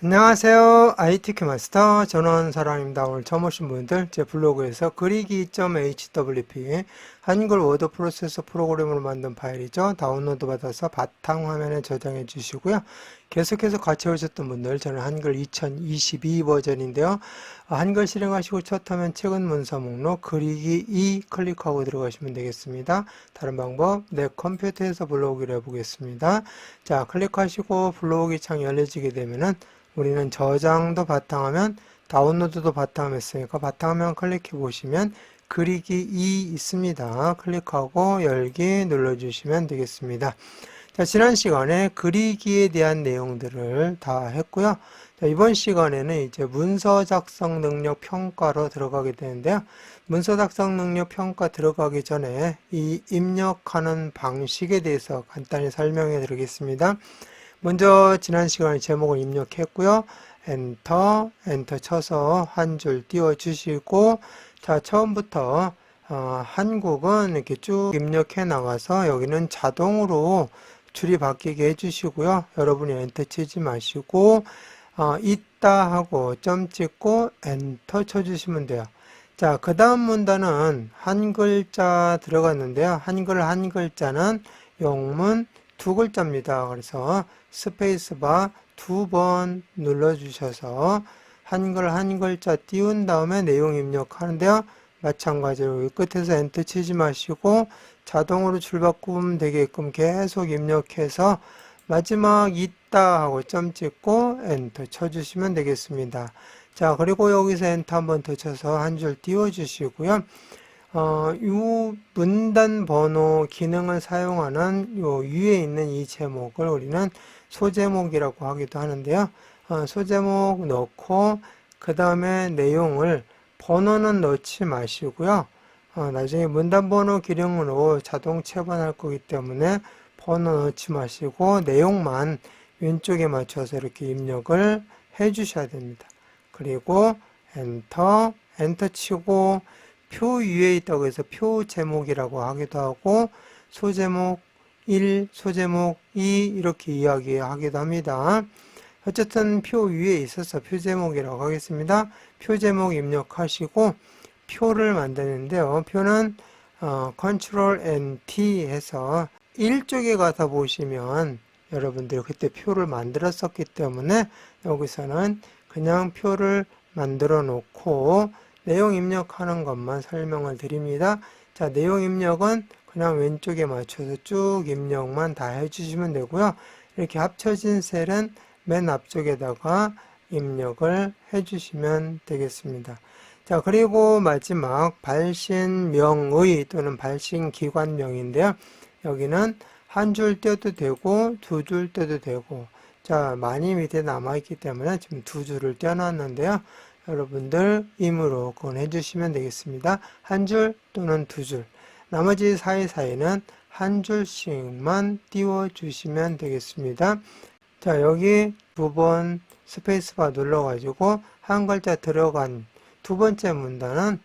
안녕하세요. ITQ 마스터 전원사랑입니다. 오늘 처음 오신 분들 제 블로그에서 그리기.hwp 한글 워드 프로세서 프로그램으로 만든 파일이죠. 다운로드 받아서 바탕화면에 저장해 주시고요. 계속해서 같이 오셨던 분들 저는 한글 2022 버전인데요. 아, 한글 실행하시고 첫 화면 최근 문서 목록 그리기 2 클릭하고 들어가시면 되겠습니다. 다른 방법 내 컴퓨터에서 블로그를 해보겠습니다. 자 클릭하시고 블로그 창이 열려지게 되면은 우리는 저장도 바탕화면, 다운로드도 바탕화면 했으니까 바탕화면 클릭해 보시면 그리기 2 있습니다. 클릭하고 열기 눌러주시면 되겠습니다. 자, 지난 시간에 그리기에 대한 내용들을 다 했고요. 자, 이번 시간에는 이제 문서 작성 능력 평가로 들어가게 되는데요. 문서 작성 능력 평가 들어가기 전에 이 입력하는 방식에 대해서 간단히 설명해 드리겠습니다. 먼저 지난 시간에 제목을 입력했고요. 엔터, 엔터 쳐서 한 줄 띄워 주시고 자, 처음부터 어, 한국은 이렇게 쭉 입력해 나가서 여기는 자동으로 줄이 바뀌게 해주시고요. 여러분이 엔터 치지 마시고 어, 있다 하고 점 찍고 엔터 쳐주시면 돼요. 자, 그 다음 문단은 한 글자 들어갔는데요. 한글 한 글자는 영문 두 글자입니다. 그래서 스페이스바 두 번 눌러주셔서 한글 한 글자 띄운 다음에 내용 입력하는데요. 마찬가지로 이 끝에서 엔터 치지 마시고 자동으로 줄 바꾸면 되게끔 계속 입력해서 마지막 있다 하고 점 찍고 엔터 쳐주시면 되겠습니다. 자, 그리고 여기서 엔터 한번 더 쳐서 한 줄 띄워주시고요. 어, 이 문단 번호 기능을 사용하는 요 위에 있는 이 제목을 우리는 소제목이라고 하기도 하는데요. 어, 소제목 넣고 그 다음에 내용을 번호는 넣지 마시고요. 어, 나중에 문단 번호 기능으로 자동 체반할 거기 때문에 번호 넣지 마시고 내용만 왼쪽에 맞춰서 이렇게 입력을 해 주셔야 됩니다. 그리고 엔터, 엔터 치고 표 위에 있다고 해서 표 제목이라고 하기도 하고 소제목 1, 소제목 2 이렇게 이야기하기도 합니다. 어쨌든 표 위에 있어서 표 제목이라고 하겠습니다. 표 제목 입력하시고 표를 만드는데요. 표는 어, Ctrl T 해서 1쪽에 가서 보시면 여러분들 그때 표를 만들었었기 때문에 여기서는 그냥 표를 만들어 놓고 내용 입력하는 것만 설명을 드립니다. 자, 내용 입력은 그냥 왼쪽에 맞춰서 쭉 입력만 다 해주시면 되고요. 이렇게 합쳐진 셀은 맨 앞쪽에다가 입력을 해주시면 되겠습니다. 자, 그리고 마지막 발신명의 또는 발신기관명인데요. 여기는 한 줄 떼도 되고 두 줄 떼도 되고 자, 많이 밑에 남아있기 때문에 지금 두 줄을 떼어놨는데요. 여러분들 임으로 그건 해주시면 되겠습니다. 한 줄 또는 두 줄. 나머지 사이사이는 한 줄씩만 띄워주시면 되겠습니다. 자, 여기 두 번 스페이스바 눌러가지고 한 글자 들어간 두 번째 문단은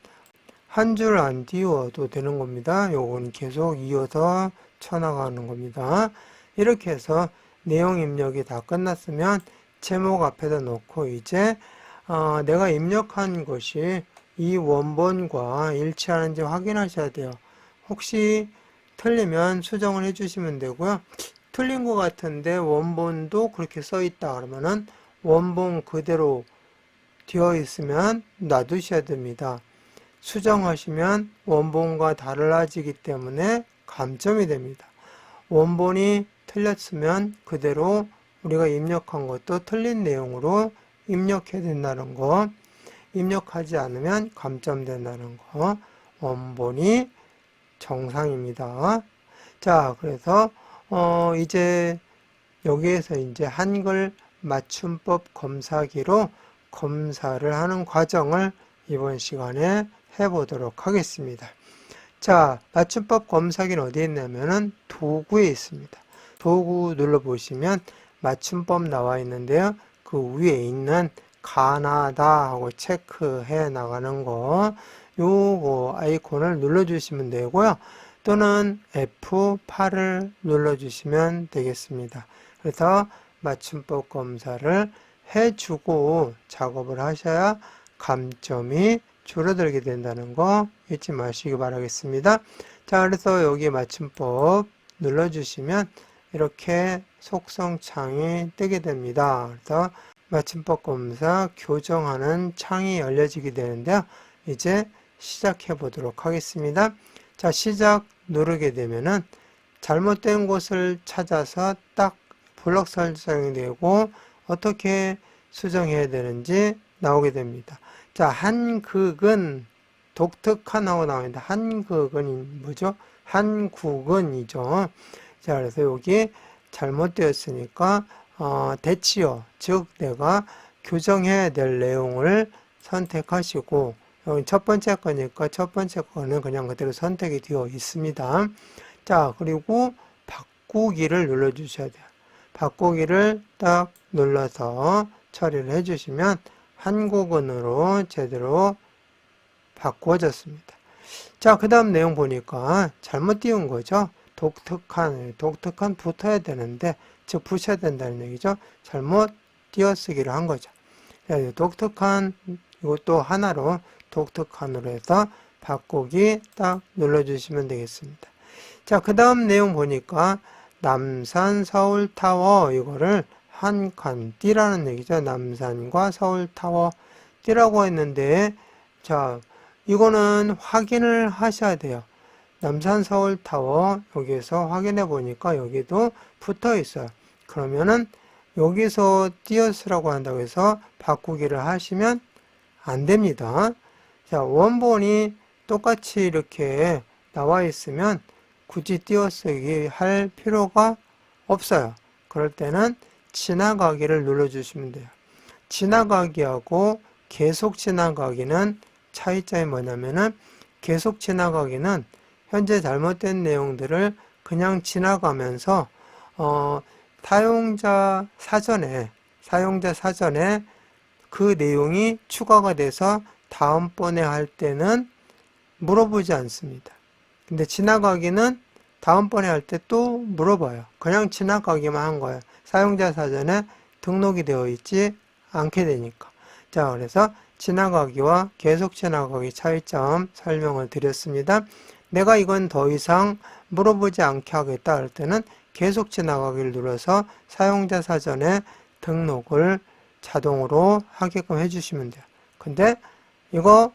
한 줄 안 띄워도 되는 겁니다. 요건 계속 이어서 쳐나가는 겁니다. 이렇게 해서 내용 입력이 다 끝났으면 제목 앞에다 놓고 이제 어, 내가 입력한 것이 이 원본과 일치하는지 확인하셔야 돼요. 혹시 틀리면 수정을 해주시면 되고요. 틀린 것 같은데 원본도 그렇게 써 있다 그러면은 원본 그대로 되어 있으면 놔두셔야 됩니다. 수정하시면 원본과 달라지기 때문에 감점이 됩니다. 원본이 틀렸으면 그대로 우리가 입력한 것도 틀린 내용으로 입력해야 된다는 거, 입력하지 않으면 감점된다는 거, 원본이 정상입니다. 자, 그래서, 어, 이제 여기에서 이제 한글 맞춤법 검사기로 검사를 하는 과정을 이번 시간에 해보도록 하겠습니다. 자, 맞춤법 검사기는 어디에 있냐면은 도구에 있습니다. 도구 눌러보시면 맞춤법 나와 있는데요. 그 위에 있는 가나다 하고 체크해 나가는 거 요거 아이콘을 눌러주시면 되고요. 또는 F8을 눌러주시면 되겠습니다. 그래서 맞춤법 검사를 해주고 작업을 하셔야 감점이 줄어들게 된다는 거 잊지 마시기 바라겠습니다. 자, 그래서 여기 맞춤법 눌러주시면 이렇게 속성 창이 뜨게 됩니다. 그래서 맞춤법 검사 교정하는 창이 열려지게 되는데요. 이제 시작해 보도록 하겠습니다. 자, 시작 누르게 되면은 잘못된 곳을 찾아서 딱 블럭 설정이 되고 어떻게 수정해야 되는지 나오게 됩니다. 자, 한극은 독특한 하고 나옵니다. 한극은 뭐죠? 한국은이죠. 자, 그래서 여기 잘못되었으니까 어, 대치어, 즉 내가 교정해야 될 내용을 선택하시고 첫 번째 거니까 첫 번째 거는 그냥 그대로 선택이 되어 있습니다. 자, 그리고 바꾸기를 눌러 주셔야 돼요. 바꾸기를 딱 눌러서 처리를 해 주시면 한국어로 제대로 바꾸어졌습니다. 자, 그 다음 내용 보니까 잘못 띄운 거죠. 독특한, 독특한 붙어야 되는데, 즉, 붙여야 된다는 얘기죠. 잘못 띄어쓰기를 한 거죠. 네, 독특한, 이것도 하나로 독특한으로 해서 바꾸기 딱 눌러주시면 되겠습니다. 자, 그 다음 내용 보니까 남산 서울타워 이거를 한 칸 띠라는 얘기죠. 남산과 서울타워 띠라고 했는데, 자, 이거는 확인을 하셔야 돼요. 남산 서울타워 여기에서 확인해 보니까 여기도 붙어 있어요. 그러면은 여기서 띄어쓰라고 한다고 해서 바꾸기를 하시면 안 됩니다. 자, 원본이 똑같이 이렇게 나와 있으면 굳이 띄어쓰기 할 필요가 없어요. 그럴 때는 지나가기를 눌러주시면 돼요. 지나가기하고 계속 지나가기는 차이점이 뭐냐면은 계속 지나가기는 현재 잘못된 내용들을 그냥 지나가면서 어, 사용자 사전에 사용자 사전에 그 내용이 추가가 돼서 다음번에 할 때는 물어보지 않습니다. 근데 지나가기는 다음번에 할 때 또 물어봐요. 그냥 지나가기만 한 거예요. 사용자 사전에 등록이 되어 있지 않게 되니까. 자, 그래서 지나가기와 계속 지나가기 차이점 설명을 드렸습니다. 내가 이건 더 이상 물어보지 않게 하겠다 할 때는 계속 지나가기를 눌러서 사용자 사전에 등록을 자동으로 하게끔 해주시면 돼요. 근데 이거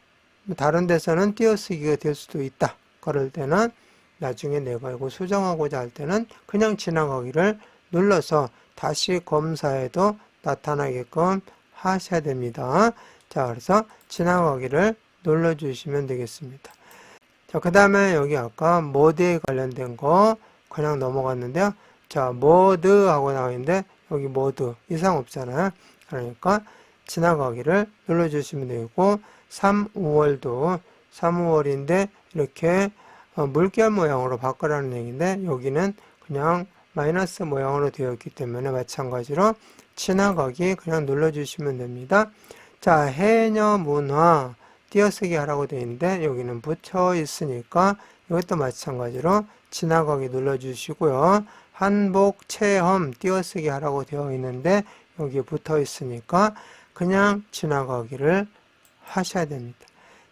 다른 데서는 띄어쓰기가 될 수도 있다. 그럴 때는 나중에 내가 이거 수정하고자 할 때는 그냥 지나가기를 눌러서 다시 검사에도 나타나게끔 하셔야 됩니다. 자, 그래서 지나가기를 눌러주시면 되겠습니다. 자, 그 다음에 여기 아까 모드에 관련된 거 그냥 넘어갔는데요. 자, 모드 하고 나와 있는데 여기 모드 이상 없잖아요. 그러니까 지나가기를 눌러주시면 되고 3, 5월도 3, 5월인데 이렇게 어, 물결 모양으로 바꾸라는 얘기인데 여기는 그냥 마이너스 모양으로 되어 있기 때문에 마찬가지로 지나가기 그냥 눌러주시면 됩니다. 자, 해녀 문화 띄어쓰기 하라고 되어 있는데 여기는 붙여 있으니까 이것도 마찬가지로 지나가기 눌러주시고요. 한복 체험 띄어쓰기 하라고 되어 있는데 여기 붙어 있으니까 그냥 지나가기를 하셔야 됩니다.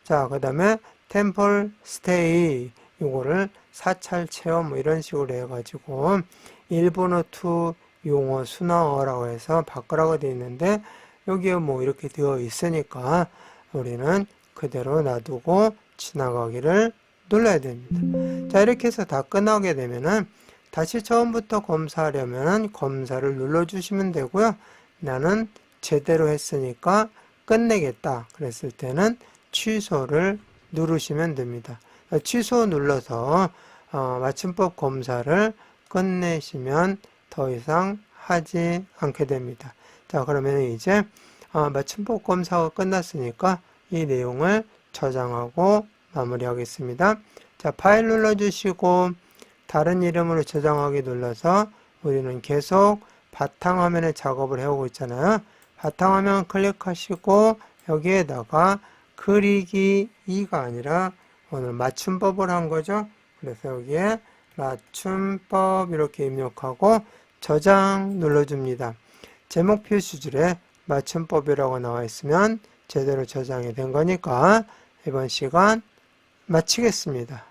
자, 그 다음에 템플 스테이 이거를 사찰 체험 뭐 이런 식으로 해가지고 일본어 투 용어 순화어라고 해서 바꾸라고 되어 있는데 여기에 뭐 이렇게 되어 있으니까 우리는 그대로 놔두고 지나가기를 눌러야 됩니다. 자, 이렇게 해서 다 끝나게 되면은 다시 처음부터 검사하려면 검사를 눌러주시면 되고요. 나는 제대로 했으니까 끝내겠다. 그랬을 때는 취소를 누르시면 됩니다. 취소 눌러서 어, 맞춤법 검사를 끝내시면 더 이상 하지 않게 됩니다. 자, 그러면 이제 어, 맞춤법 검사가 끝났으니까 이 내용을 저장하고 마무리하겠습니다. 자, 파일 눌러주시고 다른 이름으로 저장하기 눌러서 우리는 계속 바탕화면에 작업을 해오고 있잖아요. 바탕화면 클릭하시고 여기에다가 그리기 2가 아니라 오늘 맞춤법을 한 거죠. 그래서 여기에 맞춤법 이렇게 입력하고 저장 눌러줍니다. 제목 표시줄에 맞춤법이라고 나와 있으면 제대로 저장이 된 거니까 이번 시간 마치겠습니다.